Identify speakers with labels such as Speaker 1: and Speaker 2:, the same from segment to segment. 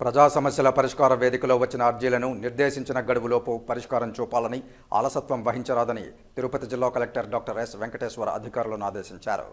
Speaker 1: ప్రజా సమస్యల పరిష్కార వేదికలో వచ్చిన అర్జీలను నిర్దేశించిన గడువులోపు పరిష్కారం చూపాలని అలసత్వం వహించరాదని తిరుపతి జిల్లా కలెక్టర్ డాక్టర్ ఎస్ వెంకటేశ్వర అధికారులను ఆదేశించారు.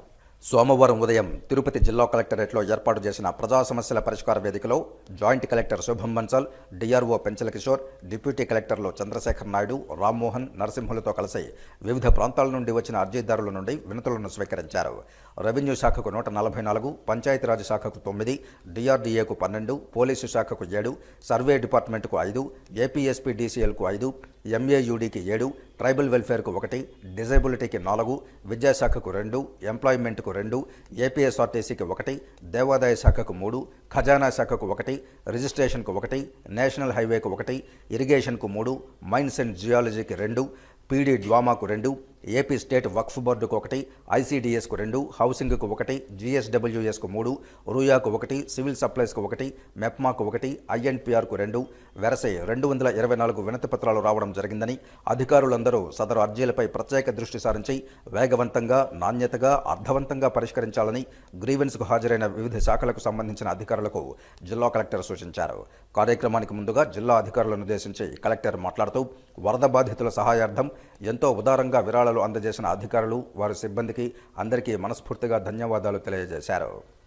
Speaker 1: సోమవారం ఉదయం తిరుపతి జిల్లా కలెక్టరేట్లో ఏర్పాటు చేసిన ప్రజా సమస్యల పరిష్కార వేదికలో joint collector Shubham Bansal DRO Penchala Kishore deputy కలెక్టర్లు చంద్రశేఖర్ నాయుడు రామ్మోహన్ నరసింహులతో కలిసి వివిధ ప్రాంతాల నుండి వచ్చిన అర్జీదారుల నుండి వినతులను స్వీకరించారు. రెవెన్యూ శాఖకు నూట నలభై నాలుగు పంచాయతీరాజ్ శాఖకు తొమ్మిది డిఆర్డీఏకు పన్నెండు పోలీసు శాఖకు ఏడు సర్వే డిపార్ట్మెంట్కు ఐదు ఏపీఎస్పీ డీసీఎల్కు ఐదు ఎంఏయుడికి ఏడు ట్రైబల్ వెల్ఫేర్కు ఒకటి డిజైబిలిటీకి నాలుగు విద్యాశాఖకు రెండు ఎంప్లాయ్మెంట్కు రెండు ఏపీఎస్ఆర్టీసీకి ఒకటి దేవాదాయ శాఖకు మూడు ఖజానా శాఖకు ఒకటి రిజిస్ట్రేషన్కు ఒకటి నేషనల్ హైవేకు ఒకటి ఇరిగేషన్కు మూడు మైన్స్ అండ్ జియాలజీకి రెండు పీడీ డ్వామాకు రెండు ఏపీ స్టేట్ వక్ఫ్ బోర్డుకు ఒకటి ఐసీడీఎస్కు రెండు హౌసింగ్కు ఒకటి జీఎస్డబ్ల్యూఎస్కు మూడు రూయాకు ఒకటి సివిల్ సప్లైస్కు ఒకటి మెప్మాకు ఒకటి ఐఎన్పిఆర్కు రెండు వెరసే రెండు వందల ఇరవై నాలుగు వినతి పత్రాలు రావడం జరిగిందని అధికారులందరూ సదరు అర్జీలపై ప్రత్యేక దృష్టి సారించి వేగవంతంగా నాణ్యతగా అర్థవంతంగా పరిష్కరించాలని గ్రీవెన్స్కు హాజరైన వివిధ శాఖలకు సంబంధించిన అధికారులకు జిల్లా కలెక్టర్ సూచించారు. కార్యక్రమానికి ముందుగా జిల్లా అధికారులను ఉద్దేశించి కలెక్టర్ మాట్లాడుతూ వరద బాధితుల సహాయార్థం ఎంతో ఉదారంగా అందజేసిన అధికారులు వారి సిబ్బందికి అందరికీ మనస్ఫూర్తిగా ధన్యవాదాలు తెలియజేశారు.